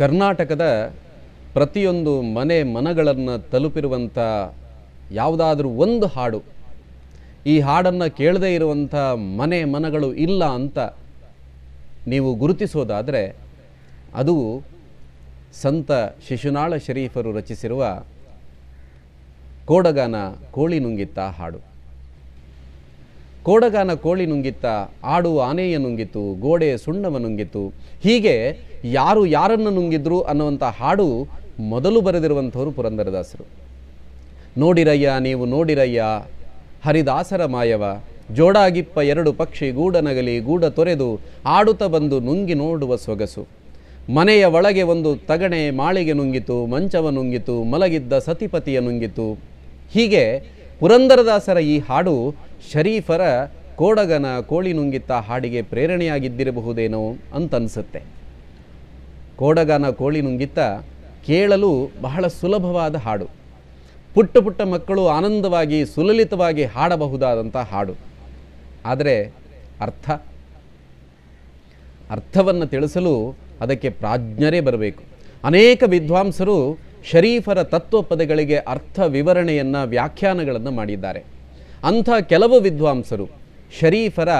ಕರ್ನಾಟಕದ ಪ್ರತಿಯೊಂದು ಮನೆ ಮನಗಳನ್ನು ತಲುಪಿರುವಂಥ ಯಾವುದಾದ್ರೂ ಒಂದು ಹಾಡು, ಈ ಹಾಡನ್ನು ಕೇಳದೇ ಇರುವಂಥ ಮನೆ ಮನಗಳು ಇಲ್ಲ ಅಂತ ನೀವು ಗುರುತಿಸೋದಾದರೆ ಅದು ಸಂತ ಶಿಶುನಾಳ ಶರೀಫರು ರಚಿಸಿರುವ ಕೋಡಗಾನ ಕೋಳಿ ನುಂಗಿತ್ತ ಹಾಡು. ಕೋಡಗಾನ ಕೋಳಿ ನುಂಗಿತ್ತ ಆಡು ಆನೆಯ ನುಂಗಿತು ಗೋಡೆ ಸುಣ್ಣವ ನುಂಗಿತು ಹೀಗೆ ಯಾರು ಯಾರನ್ನು ನುಂಗಿದ್ರು ಅನ್ನುವಂಥ ಹಾಡು ಮೊದಲು ಬರೆದಿರುವಂಥವರು ಪುರಂದರದಾಸರು. ನೋಡಿರಯ್ಯ, ನೀವು ನೋಡಿರಯ್ಯ, ಹರಿದಾಸರ ಮಾಯವ. ಜೋಡಾಗಿಪ್ಪ ಎರಡು ಪಕ್ಷಿ ಗೂಡನಗಲಿ ಗೂಡ ತೊರೆದು ಆಡುತ್ತ ಬಂದು ನುಂಗಿ ನೋಡುವ ಸೊಗಸು. ಮನೆಯ ಒಳಗೆ ಒಂದು ತಗಣೆ ಮಾಳಿಗೆ ನುಂಗಿತು ಮಂಚವ ನುಂಗಿತು ಮಲಗಿದ್ದ ಸತಿಪತಿಯ ನುಂಗಿತು ಹೀಗೆ ಪುರಂದರದಾಸರ ಈ ಹಾಡು ಶರೀಫರ ಕೋಡಗನ ಕೋಳಿ ನುಂಗಿತ್ತ ಹಾಡಿಗೆ ಪ್ರೇರಣೆಯಾಗಿದ್ದಿರಬಹುದೇನೋ ಅಂತನ್ಸುತ್ತೆ. ಕೋಡಗನ ಕೋಳಿ ನುಂಗಿತ್ತ ಕೇಳಲು ಬಹಳ ಸುಲಭವಾದ ಹಾಡು. ಪುಟ್ಟ ಪುಟ್ಟ ಮಕ್ಕಳು ಆನಂದವಾಗಿ ಸುಲಲಿತವಾಗಿ ಹಾಡಬಹುದಾದಂಥ ಹಾಡು. ಆದರೆ ಅರ್ಥ? ಅರ್ಥವನ್ನು ತಿಳಿಸಲು ಅದಕ್ಕೆ ಪ್ರಾಜ್ಞರೇ ಬರಬೇಕು. ಅನೇಕ ವಿದ್ವಾಂಸರು ಶರೀಫರ ತತ್ವ ಪದಗಳಿಗೆ ಅರ್ಥ ವಿವರಣೆಯನ್ನು ವ್ಯಾಖ್ಯಾನಗಳನ್ನು ಮಾಡಿದ್ದಾರೆ. ಅಂಥ ಕೆಲವು ವಿದ್ವಾಂಸರು ಶರೀಫರ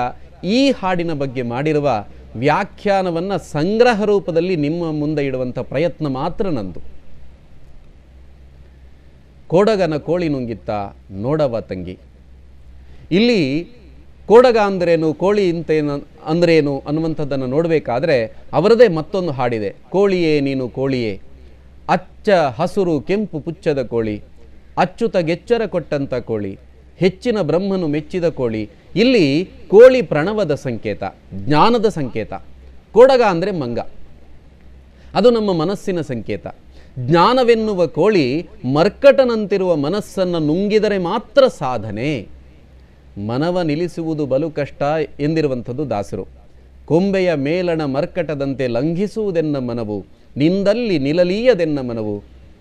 ಈ ಹಾಡಿನ ಬಗ್ಗೆ ಮಾಡಿರುವ ವ್ಯಾಖ್ಯಾನವನ್ನು ಸಂಗ್ರಹ ರೂಪದಲ್ಲಿ ನಿಮ್ಮ ಮುಂದೆ ಇಡುವಂಥ ಪ್ರಯತ್ನ ಮಾತ್ರ ನಂದು. ಕೋಡಗನ ಕೋಳಿ ನುಂಗಿತ್ತ ನೋಡವ ತಂಗಿ. ಇಲ್ಲಿ ಕೋಡಗ ಅಂದ್ರೇನು, ಕೋಳಿ ಇಂತೇನು ಅಂದ್ರೇನು ಅನ್ನುವಂಥದ್ದನ್ನು ನೋಡಬೇಕಾದ್ರೆ ಅವರದೇ ಮತ್ತೊಂದು ಹಾಡಿದೆ, ಕೋಳಿಯೇ ನೀನು ಕೋಳಿಯೇ, ಅಚ್ಚ ಹಸುರು ಕೆಂಪು ಪುಚ್ಚದ ಕೋಳಿ, ಅಚ್ಚುತ ಗೆಚ್ಚರ ಕೊಟ್ಟಂಥ ಕೋಳಿ ಹೆಚ್ಚಿನ ಬ್ರಹ್ಮನು ಮೆಚ್ಚಿದ ಕೋಳಿ. ಇಲ್ಲಿ ಕೋಳಿ ಪ್ರಣವದ ಸಂಕೇತ, ಜ್ಞಾನದ ಸಂಕೇತ, ಕೋಡಗ ಅಂದರೆ ಮಂಗ. ಅದು ನಮ್ಮ ಮನಸ್ಸಿನ ಸಂಕೇತ. ಜ್ಞಾನವೆನ್ನುವ ಕೋಳಿ ಮರ್ಕಟನಂತಿರುವ ಮನಸ್ಸನ್ನು ನುಂಗಿದರೆ ಮಾತ್ರ ಸಾಧನೆ. ಮನವ ನಿಲ್ಲಿಸುವುದು ಬಲು ಕಷ್ಟ ಎಂದಿರುವಂಥದ್ದು ದಾಸರು. ಕೊಂಬೆಯ ಮೇಲಣ ಮರ್ಕಟದಂತೆ ಲಂಘಿಸುವುದೆನ್ನ ಮನವು, ನಿಂದಲ್ಲಿ ನಿಲಲೀಯದೆನ್ನ ಮನವು.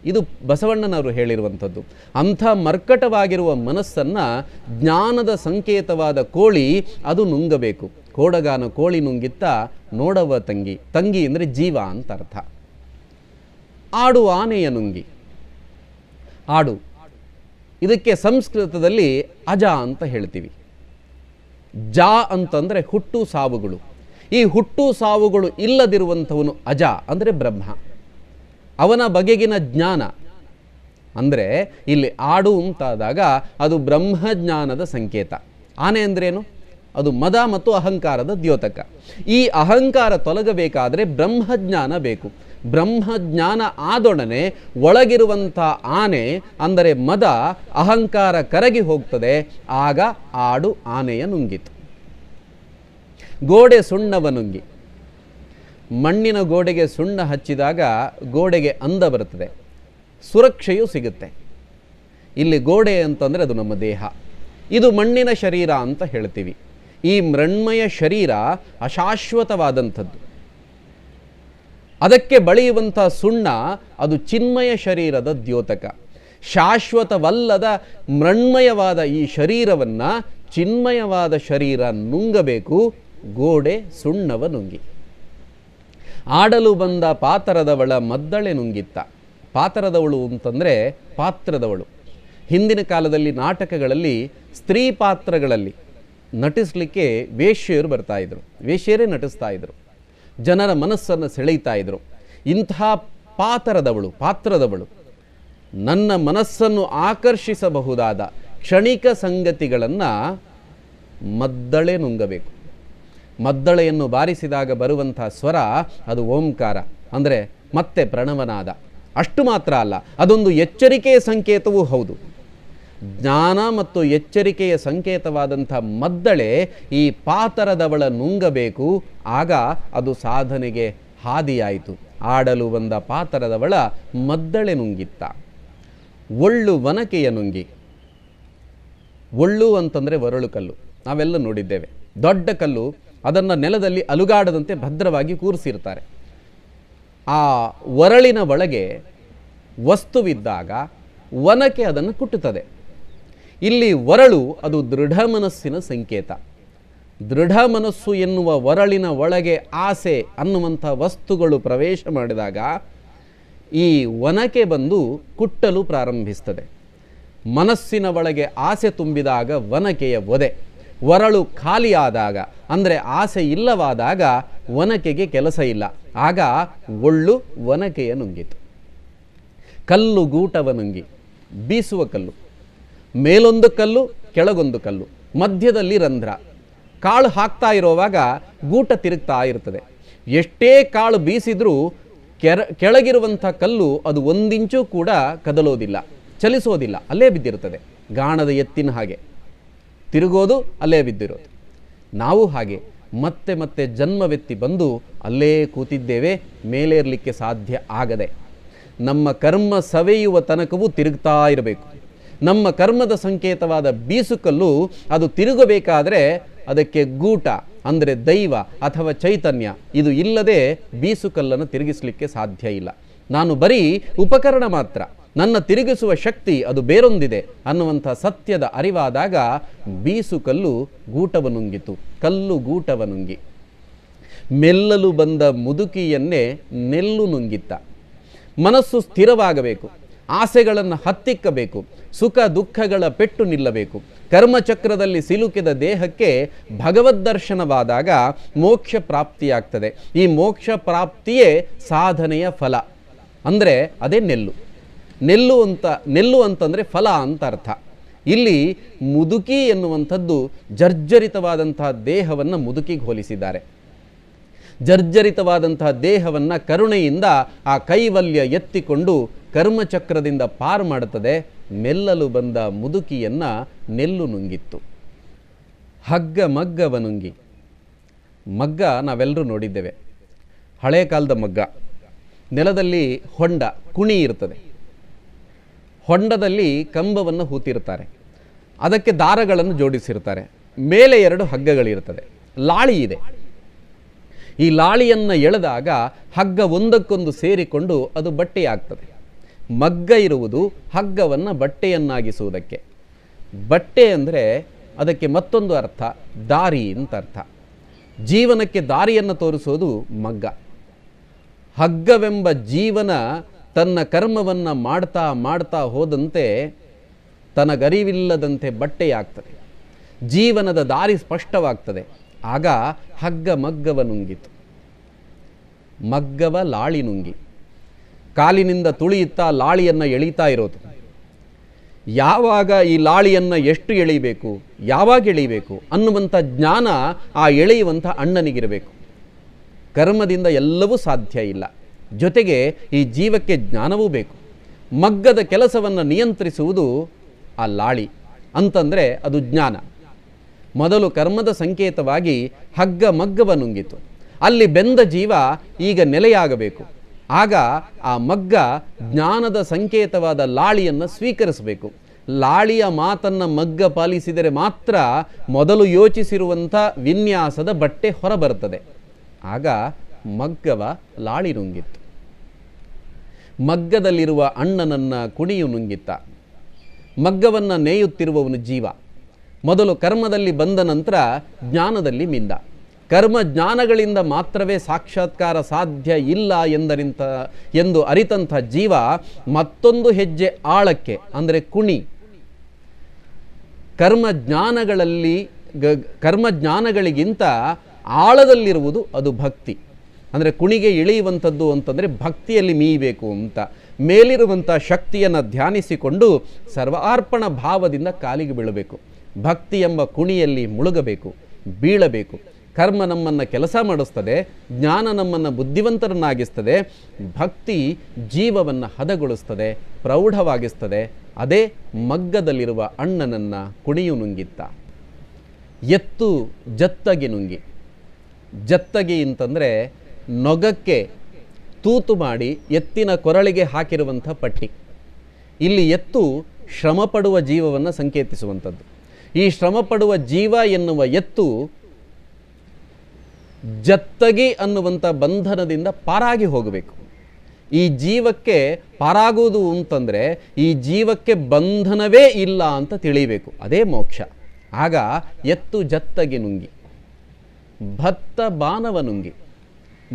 ಇದು ಬಸವಣ್ಣನವರು ಹೇಳಿರುವಂಥದ್ದು. ಅಂಥ ಮರ್ಕಟವಾಗಿರುವ ಮನಸ್ಸನ್ನು ಜ್ಞಾನದ ಸಂಕೇತವಾದ ಕೋಳಿ ಅದು ನುಂಗಬೇಕು. ಕೋಡಗಾನ ಕೋಳಿ ನುಂಗಿತ್ತ ನೋಡವ ತಂಗಿ. ತಂಗಿ ಅಂದರೆ ಜೀವ ಅಂತ ಅರ್ಥ. ಆಡು ಆನೆಯ ನುಂಗಿ. ಆಡು. ಇದಕ್ಕೆ ಸಂಸ್ಕೃತದಲ್ಲಿ ಅಜ ಅಂತ ಹೇಳ್ತೀವಿ. ಜಾ ಅಂತಂದರೆ ಹುಟ್ಟು ಸಾವುಗಳು. ಈ ಹುಟ್ಟು ಸಾವುಗಳು ಇಲ್ಲದಿರುವಂಥವನು ಅಜ ಅಂದರೆ ಬ್ರಹ್ಮ. ಅವನ ಬಗೆಗಿನ ಜ್ಞಾನ. ಅಂದರೆ ಇಲ್ಲಿ ಆಡು ಅಂತಾದಾಗ ಅದು ಬ್ರಹ್ಮಜ್ಞಾನದ ಸಂಕೇತ. ಆನೆ ಅಂದ್ರೇನು? ಅದು ಮದ ಮತ್ತು ಅಹಂಕಾರದ ದ್ಯೋತಕ. ಈ ಅಹಂಕಾರ ತೊಲಗಬೇಕಾದರೆ ಬ್ರಹ್ಮಜ್ಞಾನ ಬೇಕು. ಬ್ರಹ್ಮಜ್ಞಾನ ಆದೊಡನೆ ಒಳಗಿರುವಂಥ ಆನೆ, ಅಂದರೆ ಮದ, ಅಹಂಕಾರ ಕರಗಿ ಹೋಗ್ತದೆ. ಆಗ ಆಡು ಆನೆಯ ನುಂಗಿತು. ಗೋಡೆ ಸುಣ್ಣವ ನುಂಗಿ. ಮಣ್ಣಿನ ಗೋಡೆಗೆ ಸುಣ್ಣ ಹಚ್ಚಿದಾಗ ಗೋಡೆಗೆ ಅಂದ ಬರುತ್ತದೆ. ಸುರಕ್ಷೆಯೂ ಸಿಗುತ್ತೆ. ಇಲ್ಲಿ ಗೋಡೆ ಅಂತಂದರೆ ಅದು ನಮ್ಮ ದೇಹ. ಇದು ಮಣ್ಣಿನ ಶರೀರ ಅಂತ ಹೇಳ್ತೀವಿ. ಈ ಮೃಣ್ಮಯ ಶರೀರ ಅಶಾಶ್ವತವಾದಂಥದ್ದು. ಅದಕ್ಕೆ ಬಳಿಯುವಂಥ ಸುಣ್ಣ ಅದು ಚಿನ್ಮಯ ಶರೀರದ ದ್ಯೋತಕ. ಶಾಶ್ವತವಲ್ಲದ ಮೃಣ್ಮಯವಾದ ಈ ಶರೀರವನ್ನು ಚಿನ್ಮಯವಾದ ಶರೀರ ನುಂಗಬೇಕು, ಗೋಡೆ ಸುಣ್ಣವ ನುಂಗಿ. ಆಡಲು ಬಂದ ಪಾತರದವಳ ಮದ್ದಳೆ ನುಂಗಿತ್ತ. ಪಾತರದವಳು ಅಂತಂದರೆ ಪಾತ್ರದವಳು. ಹಿಂದಿನ ಕಾಲದಲ್ಲಿ ನಾಟಕಗಳಲ್ಲಿ ಸ್ತ್ರೀ ಪಾತ್ರಗಳಲ್ಲಿ ನಟಿಸಲಿಕ್ಕೆ ವೇಶ್ಯರು ಬರ್ತಾಯಿದ್ರು ವೇಶ್ಯರೇ ನಟಿಸ್ತಾ ಇದ್ರು. ಜನರ ಮನಸ್ಸನ್ನು ಸೆಳೆಯುತ್ತಾ ಇದ್ರು. ಇಂತಹ ಪಾತರದವಳು, ಪಾತ್ರದವಳು. ನನ್ನ ಮನಸ್ಸನ್ನು ಆಕರ್ಷಿಸಬಹುದಾದ ಕ್ಷಣಿಕ ಸಂಗತಿಗಳನ್ನು ಮದ್ದಳೆ ನುಂಗಬೇಕು. ಮದ್ದಳೆಯನ್ನು ಬಾರಿಸಿದಾಗ ಬರುವಂಥ ಸ್ವರ ಅದು ಓಂಕಾರ. ಅಂದರೆ ಮತ್ತೆ ಪ್ರಣವನಾದ. ಅಷ್ಟು ಮಾತ್ರ ಅಲ್ಲ, ಅದೊಂದು ಎಚ್ಚರಿಕೆಯ ಸಂಕೇತವೂ ಹೌದು. ಜ್ಞಾನ ಮತ್ತು ಎಚ್ಚರಿಕೆಯ ಸಂಕೇತವಾದಂಥ ಮದ್ದಳೆ ಈ ಪಾತರದವಳ ನುಂಗಬೇಕು, ಆಗ ಅದು ಸಾಧನೆಗೆ ಹಾದಿಯಾಯಿತು. ಆಡಲು ಬಂದ ಪಾತರದವಳ ಮದ್ದಳೆ ನುಂಗಿತ್ತ. ಒಳ್ಳು ವನಕೆಯ ನುಂಗಿ. ಒಳ್ಳು ಅಂತಂದರೆ ಒರಳು ಕಲ್ಲು. ನಾವೆಲ್ಲ ನೋಡಿದ್ದೇವೆ. ದೊಡ್ಡ ಕಲ್ಲು ಅದನ್ನು ನೆಲದಲ್ಲಿ ಅಲುಗಾಡದಂತೆ ಭದ್ರವಾಗಿ ಕೂರಿಸಿರ್ತಾರೆ ಆ ಒರಳಿನ ಒಳಗೆ ವಸ್ತುವಿದ್ದಾಗ ಒನಕೆ ಅದನ್ನು ಕುಟ್ಟುತ್ತದೆ. ಇಲ್ಲಿ ಒರಳು ಅದು ದೃಢ ಮನಸ್ಸಿನ ಸಂಕೇತ. ದೃಢ ಮನಸ್ಸು ಎನ್ನುವ ಒರಳಿನ ಒಳಗೆ ಆಸೆ ಅನ್ನುವಂಥ ವಸ್ತುಗಳು ಪ್ರವೇಶ ಮಾಡಿದಾಗ ಈ ಒನಕೆ ಬಂದು ಕುಟ್ಟಲು ಪ್ರಾರಂಭಿಸ್ತದೆ. ಮನಸ್ಸಿನ ಒಳಗೆ ಆಸೆ ತುಂಬಿದಾಗ ಒನಕೆಯ ಒದೆ, ಒರಳು ಖಾಲಿಯಾದಾಗ ಅಂದರೆ ಆಸೆ ಇಲ್ಲವಾದಾಗ ಒನಕೆಗೆ ಕೆಲಸ ಇಲ್ಲ. ಆಗ ಒಳ್ಳು ಒನಕೆಯ ನುಂಗಿತು. ಕಲ್ಲು ಗೂಟವ ನುಂಗಿ. ಬೀಸುವ ಕಲ್ಲು. ಮೇಲೊಂದು ಕಲ್ಲು, ಕೆಳಗೊಂದು ಕಲ್ಲು. ಮಧ್ಯದಲ್ಲಿ ರಂಧ್ರ. ಕಾಳು ಹಾಕ್ತಾ ಇರುವಾಗ ಗೂಟ ತಿರುಗ್ತಾ ಇರ್ತದೆ. ಎಷ್ಟೇ ಕಾಳು ಬೀಸಿದರೂ ಕೆರ, ಕೆಳಗಿರುವಂಥ ಕಲ್ಲು ಅದು ಒಂದಿಂಚು ಕೂಡ ಕದಲೋದಿಲ್ಲ, ಚಲಿಸೋದಿಲ್ಲ, ಅಲ್ಲೇ ಬಿದ್ದಿರುತ್ತದೆ. ಗಾಣದ ಎತ್ತಿನ ಹಾಗೆ. ತಿರುಗೋದು, ಅಲ್ಲೇ ಬಿದ್ದಿರೋದು. ನಾವು ಹಾಗೆ ಮತ್ತೆ ಮತ್ತೆ ಜನ್ಮವೆತ್ತಿ ಬಂದು ಅಲ್ಲೇ ಕೂತಿದ್ದೇವೆ ಮೇಲೇರಲಿಕ್ಕೆ ಸಾಧ್ಯ ಆಗದೆ. ನಮ್ಮ ಕರ್ಮ ಸವೆಯುವ ತನಕವೂ ತಿರುಗ್ತಾ ಇರಬೇಕು. ನಮ್ಮ ಕರ್ಮದ ಸಂಕೇತವಾದ ಬೀಸುಕಲ್ಲು ಅದು ತಿರುಗಬೇಕಾದರೆ ಅದಕ್ಕೆ ಗೂಟ, ಅಂದರೆ ದೈವ ಅಥವಾ ಚೈತನ್ಯ, ಇದು ಇಲ್ಲದೆ ಬೀಸುಕಲ್ಲನ್ನು ತಿರುಗಿಸಲಿಕ್ಕೆ ಸಾಧ್ಯ ಇಲ್ಲ. ನಾನು ಬರೀ ಉಪಕರಣ ಮಾತ್ರ. ನನ್ನ ತಿರುಗಿಸುವ ಶಕ್ತಿ ಅದು ಬೇರೊಂದಿದೆ ಅನ್ನುವಂಥ ಸತ್ಯದ ಅರಿವಾದಾಗ ಬೀಸು ಕಲ್ಲು ಗೂಟವನುಂಗಿತು, ಕಲ್ಲು ಗೂಟವನುಂಗಿ. ಮೆಲ್ಲಲು ಬಂದ ಮುದುಕಿಯನ್ನೇ ನೆಲ್ಲು ನುಂಗಿತ್ತ. ಮನಸ್ಸು ಸ್ಥಿರವಾಗಬೇಕು, ಆಸೆಗಳನ್ನು ಹತ್ತಿಕ್ಕಬೇಕು, ಸುಖ ದುಃಖಗಳ ಪೆಟ್ಟು ನಿಲ್ಲಬೇಕು. ಕರ್ಮಚಕ್ರದಲ್ಲಿ ಸಿಲುಕಿದ ದೇಹಕ್ಕೆ ಭಗವದ್ದರ್ಶನವಾದಾಗ ಮೋಕ್ಷ ಪ್ರಾಪ್ತಿಯಾಗ್ತದೆ. ಈ ಮೋಕ್ಷ ಪ್ರಾಪ್ತಿಯೇ ಸಾಧನೆಯ ಫಲ. ಅಂದರೆ ಅದೇ ನೆಲ್ಲು. ನೆಲ್ಲು ಅಂತ, ನೆಲ್ಲು ಅಂತಂದರೆ ಫಲ ಅಂತ ಅರ್ಥ. ಇಲ್ಲಿ ಮುದುಕಿ ಎನ್ನುವಂಥದ್ದು ಜರ್ಜರಿತವಾದಂತಹ ದೇಹವನ್ನು ಮುದುಕಿಗೆ ಹೋಲಿಸಿದ್ದಾರೆ. ಜರ್ಜರಿತವಾದಂತಹ ದೇಹವನ್ನು ಕರುಣೆಯಿಂದ ಆ ಕೈವಲ್ಯ ಎತ್ತಿಕೊಂಡು ಕರ್ಮಚಕ್ರದಿಂದ ಪಾರು ಮಾಡುತ್ತದೆ. ಮೆಲ್ಲಲು ಬಂದ ಮುದುಕಿಯನ್ನು ನೆಲ್ಲು ನುಂಗಿತ್ತು. ಹಗ್ಗ ಮಗ್ಗವ ನುಂಗಿ. ಮಗ್ಗ ನಾವೆಲ್ಲರೂ ನೋಡಿದ್ದೇವೆ. ಹಳೆ ಕಾಲದ ಮಗ್ಗ. ನೆಲದಲ್ಲಿ ಹೊಂಡ, ಕುಣಿ ಇರ್ತದೆ. ಹೊಂಡದಲ್ಲಿ ಕಂಬವನ್ನು ಹೂತಿರ್ತಾರೆ ಅದಕ್ಕೆ ದಾರಗಳನ್ನು ಜೋಡಿಸಿರ್ತಾರೆ ಮೇಲೆ ಎರಡು ಹಗ್ಗಗಳಿರ್ತದೆ ಲಾಳಿ ಇದೆ. ಈ ಲಾಳಿಯನ್ನು ಎಳೆದಾಗ ಹಗ್ಗ ಒಂದಕ್ಕೊಂದು ಸೇರಿಕೊಂಡು ಅದು ಬಟ್ಟೆಯಾಗ್ತದೆ. ಮಗ್ಗ ಇರುವುದು ಹಗ್ಗವನ್ನು ಬಟ್ಟೆಯನ್ನಾಗಿಸುವುದಕ್ಕೆ. ಬಟ್ಟೆ ಅಂದರೆ ಅದಕ್ಕೆ ಮತ್ತೊಂದು ಅರ್ಥ, ದಾರಿ ಅಂತ ಅರ್ಥ. ಜೀವನಕ್ಕೆ ದಾರಿಯನ್ನು ತೋರಿಸೋದು ಮಗ್ಗ. ಹಗ್ಗವೆಂಬ ಜೀವನ ತನ್ನ ಕರ್ಮವನ್ನು ಮಾಡ್ತಾ ಮಾಡ್ತಾ ಹೋದಂತೆ ತನಗರಿವಿಲ್ಲದಂತೆ ಬಟ್ಟೆಯಾಗ್ತದೆ. ಜೀವನದ ದಾರಿ ಸ್ಪಷ್ಟವಾಗ್ತದೆ. ಆಗ ಹಗ್ಗ ಮಗ್ಗವ ನುಂಗಿತು. ಮಗ್ಗವ ಲಾಳಿ ನುಂಗಿ. ಕಾಲಿನಿಂದ ತುಳಿಯುತ್ತಾ ಲಾಳಿಯನ್ನು ಎಳೀತಾ ಇರೋದು. ಯಾವಾಗ ಈ ಲಾಳಿಯನ್ನು ಎಷ್ಟು ಎಳೀಬೇಕು, ಯಾವಾಗ ಎಳೀಬೇಕು ಅನ್ನುವಂಥ ಜ್ಞಾನ ಆ ಎಳೆಯುವಂಥ ಅಣ್ಣನಿಗಿರಬೇಕು. ಕರ್ಮದಿಂದ ಎಲ್ಲವೂ ಸಾಧ್ಯ ಇಲ್ಲ. ಜೊತೆಗೆ ಈ ಜೀವಕ್ಕೆ ಜ್ಞಾನವೂ ಬೇಕು. ಮಗ್ಗದ ಕೆಲಸವನ್ನು ನಿಯಂತ್ರಿಸುವುದು ಆ ಲಾಳಿ, ಅಂತಂದರೆ ಅದು ಜ್ಞಾನ. ಮೊದಲು ಕರ್ಮದ ಸಂಕೇತವಾಗಿ ಹಗ್ಗ ಮಗ್ಗವ ನುಂಗಿತು. ಅಲ್ಲಿ ಬೆಂದ ಜೀವ ಈಗ ನೆಲೆಯಾಗಬೇಕು. ಆಗ ಆ ಮಗ್ಗ ಜ್ಞಾನದ ಸಂಕೇತವಾದ ಲಾಳಿಯನ್ನು ಸ್ವೀಕರಿಸಬೇಕು. ಲಾಳಿಯ ಮಾತನ್ನು ಮಗ್ಗ ಪಾಲಿಸಿದರೆ ಮಾತ್ರ ಮೊದಲು ಯೋಚಿಸಿರುವಂಥ ವಿನ್ಯಾಸದ ಬಟ್ಟೆ ಹೊರಬರುತ್ತದೆ. ಆಗ ಮಗ್ಗವ ಲಾಳಿ ನುಂಗಿತ್ತು. ಮಗ್ಗದಲ್ಲಿರುವ ಅಣ್ಣನನ್ನ ಕುಣಿಯು ನುಂಗಿತ್ತ. ಮಗ್ಗವನ್ನು ನೇಯುತ್ತಿರುವವನು ಜೀವ. ಮೊದಲು ಕರ್ಮದಲ್ಲಿ ಬಂದ ನಂತರ ಜ್ಞಾನದಲ್ಲಿ ಮಿಂದ. ಕರ್ಮ ಜ್ಞಾನಗಳಿಂದ ಮಾತ್ರವೇ ಸಾಕ್ಷಾತ್ಕಾರ ಸಾಧ್ಯ ಇಲ್ಲ ಎಂದರಿಂತ, ಎಂದು ಅರಿತಂಥ ಜೀವ ಮತ್ತೊಂದು ಹೆಜ್ಜೆ ಆಳಕ್ಕೆ, ಅಂದರೆ ಕುಣಿ. ಕರ್ಮ ಜ್ಞಾನಗಳಲ್ಲಿ ಕರ್ಮ ಜ್ಞಾನಗಳಿಗಿಂತ ಆಳದಲ್ಲಿರುವುದು ಅದು ಭಕ್ತಿ. ಅಂದರೆ ಕುಣಿಗೆ ಇಳಿಯುವಂಥದ್ದು ಅಂತಂದರೆ ಭಕ್ತಿಯಲ್ಲಿ ಮೀಯಬೇಕು ಅಂತ. ಮೇಲಿರುವಂಥ ಶಕ್ತಿಯನ್ನು ಧ್ಯಾನಿಸಿಕೊಂಡು ಸರ್ವಾರ್ಪಣ ಭಾವದಿಂದ ಕಾಲಿಗೆ ಬೀಳಬೇಕು. ಭಕ್ತಿ ಎಂಬ ಕುಣಿಯಲ್ಲಿ ಮುಳುಗಬೇಕು, ಬೀಳಬೇಕು. ಕರ್ಮ ನಮ್ಮನ್ನು ಕೆಲಸ ಮಾಡಿಸ್ತದೆ, ಜ್ಞಾನ ನಮ್ಮನ್ನು ಬುದ್ಧಿವಂತರನ್ನಾಗಿಸ್ತದೆ, ಭಕ್ತಿ ಜೀವವನ್ನು ಹದಗೊಳಿಸ್ತದೆ, ಪ್ರೌಢವಾಗಿಸ್ತದೆ. ಅದೇ ಮಗ್ಗದಲ್ಲಿರುವ ಅಣ್ಣನನ್ನು ಕುಣಿಯು ನುಂಗಿತ್ತ. ಎತ್ತು ಜತ್ತಗೆ ನುಂಗಿ. ಜತ್ತಗೆ ಅಂತಂದರೆ ನೊಗಕ್ಕೆ ತೂತು ಮಾಡಿ ಎತ್ತಿನ ಕೊರಳಿಗೆ ಹಾಕಿರುವಂಥ ಪಟ್ಟಿ. ಇಲ್ಲಿ ಎತ್ತು ಶ್ರಮಪಡುವ ಜೀವವನ್ನು ಸಂಕೇತಿಸುವಂಥದ್ದು. ಈ ಶ್ರಮಪಡುವ ಜೀವ ಎನ್ನುವ ಎತ್ತು ಜತ್ತಗಿ ಅನ್ನುವಂಥ ಬಂಧನದಿಂದ ಪಾರಾಗಿ ಹೋಗಬೇಕು. ಈ ಜೀವಕ್ಕೆ ಪಾರಾಗುವುದು ಅಂತಂದರೆ ಈ ಜೀವಕ್ಕೆ ಬಂಧನವೇ ಇಲ್ಲ ಅಂತ ತಿಳಿಬೇಕು. ಅದೇ ಮೋಕ್ಷ. ಆಗ ಎತ್ತು ಜತ್ತಗಿ ನುಂಗಿ, ಭತ್ತ ಬಾನವನುಂಗಿ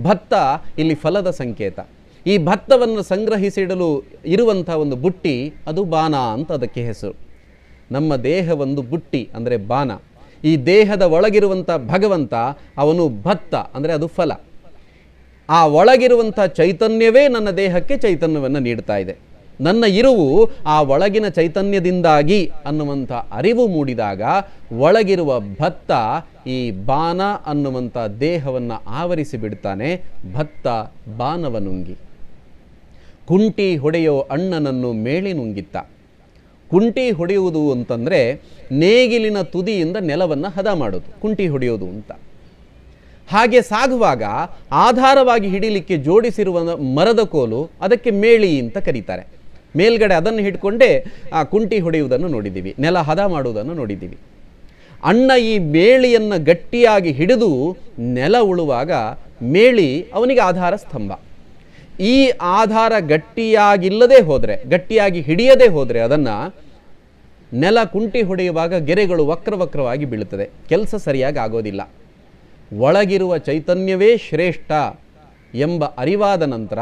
ಭತ್ತ ಇಲ್ಲಿ ಫಲದ ಸಂಕೇತ. ಈ ಭತ್ತವನ್ನು ಸಂಗ್ರಹಿಸಿಡಲು ಇರುವಂಥ ಒಂದು ಬುಟ್ಟಿ, ಅದು ಬಾನ ಅಂತ ಅದಕ್ಕೆ ಹೆಸರು. ನಮ್ಮ ದೇಹ ಒಂದು ಬುಟ್ಟಿ ಅಂದರೆ ಬಾನ ಈ ದೇಹದ ಒಳಗಿರುವಂಥ ಭಗವಂತ ಅವನು ಭತ್ತ ಅಂದರೆ ಅದು ಫಲ. ಆ ಒಳಗಿರುವಂಥ ಚೈತನ್ಯವೇ ನನ್ನ ದೇಹಕ್ಕೆ ಚೈತನ್ಯವನ್ನು ನೀಡ್ತಾ ಇದೆ. ನನ್ನ ಇರುವು ಆ ಒಳಗಿನ ಚೈತನ್ಯದಿಂದಾಗಿ ಅನ್ನುವಂಥ ಅರಿವು ಮೂಡಿದಾಗ ಒಳಗಿರುವ ಭತ್ತ ಈ ಬಾನ ಅನ್ನುವಂಥ ದೇಹವನ್ನು ಆವರಿಸಿ ಬಿಡ್ತಾನೆ. ಭತ್ತ ಬಾನವನುಂಗಿ. ಕುಂಟಿ ಹೊಡೆಯೋ ಅಣ್ಣನನ್ನು ಮೇಳಿ ನುಂಗಿತ್ತ. ಕುಂಟಿ ಹೊಡೆಯುವುದು ಅಂತಂದರೆ ನೇಗಿಲಿನ ತುದಿಯಿಂದ ನೆಲವನ್ನು ಹದ ಮಾಡೋದು, ಕುಂಟಿ ಹೊಡೆಯೋದು ಅಂತ. ಹಾಗೆ ಸಾಗುವಾಗ ಆಧಾರವಾಗಿ ಹಿಡಿಲಿಕ್ಕೆ ಜೋಡಿಸಿರುವ ಮರದ ಕೋಲು ಅದಕ್ಕೆ ಮೇಳಿ ಅಂತ ಕರೀತಾರೆ. ಮೇಲ್ಗಡೆ ಅದನ್ನು ಹಿಡ್ಕೊಂಡೇ ಆ ಕುಂಟಿ ಹೊಡೆಯುವುದನ್ನು ನೋಡಿದ್ದೀವಿ. ನೆಲ ಹದ ಮಾಡುವುದನ್ನು ನೋಡಿದ್ದೀವಿ. ಅಣ್ಣ ಈ ಮೇಳಿಯನ್ನು ಗಟ್ಟಿಯಾಗಿ ಹಿಡಿದು ನೆಲ ಉಳುವಾಗ ಮೇಳಿ ಅವನಿಗೆ ಆಧಾರ ಸ್ತಂಭ. ಈ ಆಧಾರ ಗಟ್ಟಿಯಾಗಿಲ್ಲದೆ ಹೋದರೆ, ಗಟ್ಟಿಯಾಗಿ ಹಿಡಿಯದೇ ಹೋದರೆ ಅದನ್ನು ನೆಲ ಕುಂಟಿ ಹೊಡೆಯುವಾಗ ಗೆರೆಗಳು ವಕ್ರವಕ್ರವಾಗಿ ಬೀಳುತ್ತದೆ. ಕೆಲಸ ಸರಿಯಾಗಿ ಆಗೋದಿಲ್ಲ. ಒಳಗಿರುವ ಚೈತನ್ಯವೇ ಶ್ರೇಷ್ಠ ಎಂಬ ಅರಿವಾದ ನಂತರ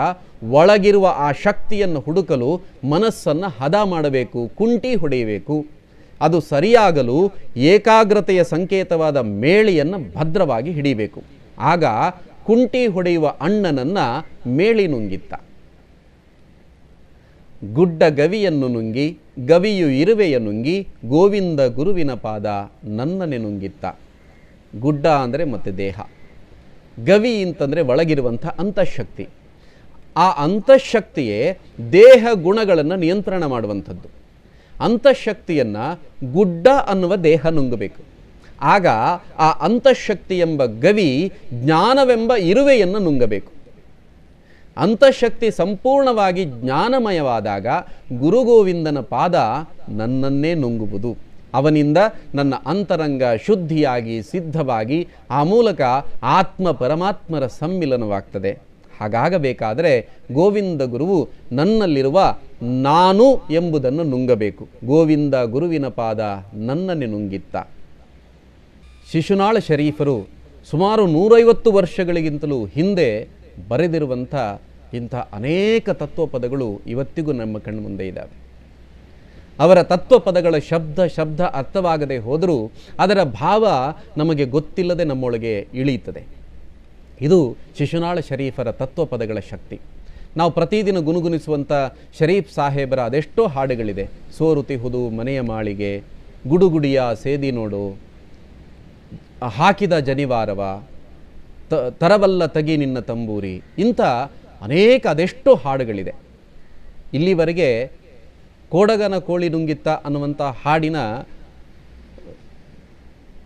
ಒಳಗಿರುವ ಆ ಶಕ್ತಿಯನ್ನು ಹುಡುಕಲು ಮನಸ್ಸನ್ನು ಹದ ಮಾಡಬೇಕು, ಕುಂಟಿ ಹೊಡೆಯಬೇಕು. ಅದು ಸರಿಯಾಗಲು ಏಕಾಗ್ರತೆಯ ಸಂಕೇತವಾದ ಮೇಳಿಯನ್ನು ಭದ್ರವಾಗಿ ಹಿಡಿಬೇಕು. ಆಗ ಕುಂಟಿ ಹೊಡೆಯುವ ಅಣ್ಣನನ್ನು ಮೇಳಿ ನುಂಗಿತ್ತ. ಗುಡ್ಡ ಗವಿಯನ್ನು ನುಂಗಿ, ಗವಿಯು ಇರುವೆಯ ನುಂಗಿ, ಗೋವಿಂದ ಗುರುವಿನ ಪಾದ ನನ್ನನೆ ನುಂಗಿತ್ತ. ಗುಡ್ಡ ಅಂದರೆ ಮತ್ತೆ ದೇಹ. ಗವಿ ಅಂತಂದರೆ ಒಳಗಿರುವಂಥ ಅಂತಃಶಕ್ತಿ. ಆ ಅಂತಃಶಕ್ತಿಯೇ ದೇಹ ಗುಣಗಳನ್ನು ನಿಯಂತ್ರಣ ಮಾಡುವಂಥದ್ದು. ಅಂತಃಶಕ್ತಿಯನ್ನು ಗುಡ್ಡ ಅನ್ನುವ ದೇಹ ನುಂಗಬೇಕು. ಆಗ ಆ ಅಂತಃಶಕ್ತಿ ಎಂಬ ಗವಿ ಜ್ಞಾನವೆಂಬ ಇರುವೆಯನ್ನು ನುಂಗಬೇಕು. ಅಂತಃಶಕ್ತಿ ಸಂಪೂರ್ಣವಾಗಿ ಜ್ಞಾನಮಯವಾದಾಗ ಗುರುಗೋವಿಂದನ ಪಾದ ನನ್ನನ್ನೇ ನುಂಗುವುದು. ಅವನಿಂದ ನನ್ನ ಅಂತರಂಗ ಶುದ್ಧಿಯಾಗಿ ಸಿದ್ಧವಾಗಿ ಆ ಮೂಲಕ ಆತ್ಮ ಪರಮಾತ್ಮರ ಸಮ್ಮಿಲನವಾಗ್ತದೆ. ಹಾಗಾಗಬೇಕಾದರೆ ಗೋವಿಂದ ಗುರುವು ನನ್ನಲ್ಲಿರುವ ನಾನು ಎಂಬುದನ್ನು ನುಂಗಬೇಕು. ಗೋವಿಂದ ಗುರುವಿನ ಪಾದ ನನ್ನನ್ನೇ ನುಂಗಿತ್ತ. ಶಿಶುನಾಳ ಶರೀಫರು ಸುಮಾರು ನೂರೈವತ್ತು ವರ್ಷಗಳಿಗಿಂತಲೂ ಹಿಂದೆ ಬರೆದಿರುವಂಥ ಇಂಥ ಅನೇಕ ತತ್ವಪದಗಳು ಇವತ್ತಿಗೂ ನಮ್ಮ ಕಣ್ಣು ಮುಂದೆ ಇದ್ದಾವೆ. ಅವರ ತತ್ವಪದಗಳ ಶಬ್ದ ಶಬ್ದ ಅರ್ಥವಾಗದೆ ಹೋದರೂ ಅದರ ಭಾವ ನಮಗೆ ಗೊತ್ತಿಲ್ಲದೆ ನಮ್ಮೊಳಗೆ ಇಳಿಯುತ್ತದೆ. ಇದು ಶಿಶುನಾಳ ಶರೀಫರ ತತ್ವಪದಗಳ ಶಕ್ತಿ. ನಾವು ಪ್ರತಿದಿನ ಗುನುಗುನಿಸುವಂಥ ಶರೀಫ್ ಸಾಹೇಬರ ಅದೆಷ್ಟೋ ಹಾಡುಗಳಿದೆ. ಸೋರುತಿಹುದು ಮನೆಯ ಮಾಳಿಗೆ, ಗುಡುಗುಡಿಯ ಸೇದಿ ನೋಡು, ಹಾಕಿದ ಜನಿವಾರವ ತರವಲ್ಲ ತಗಿ ನಿನ್ನ ತಂಬೂರಿ, ಇಂಥ ಅನೇಕ ಅದೆಷ್ಟೋ ಹಾಡುಗಳಿದೆ. ಇಲ್ಲಿವರೆಗೆ ಕೋಡಗನ ಕೋಳಿ ನುಂಗಿತ್ತ ಅನ್ನುವಂಥ ಹಾಡಿನ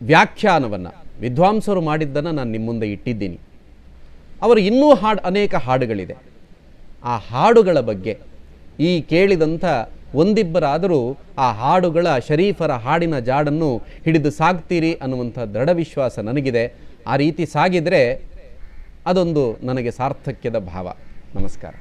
ವ್ಯಾಖ್ಯಾನವನ್ನು, ವಿದ್ವಾಂಸರು ಮಾಡಿದ್ದನ್ನು ನಾನು ನಿಮ್ಮ ಮುಂದೆ ಇಟ್ಟಿದ್ದೀನಿ. ಅವರು ಇನ್ನೂ ಹಾಡು ಅನೇಕ ಹಾಡುಗಳಿದೆ. ಆ ಹಾಡುಗಳ ಬಗ್ಗೆ ಈ ಕೇಳಿದಂಥ ಒಂದಿಬ್ಬರಾದರೂ ಆ ಹಾಡುಗಳ ಶರೀಫರ ಹಾಡಿನ ಜಾಡನ್ನು ಹಿಡಿದು ಸಾಗ್ತೀರಿ ಅನ್ನುವಂಥ ದೃಢ ವಿಶ್ವಾಸ ನನಗಿದೆ. ಆ ರೀತಿ ಸಾಗಿದರೆ ಅದೊಂದು ನನಗೆ ಸಾರ್ಥಕ್ಯದ ಭಾವ. ನಮಸ್ಕಾರ.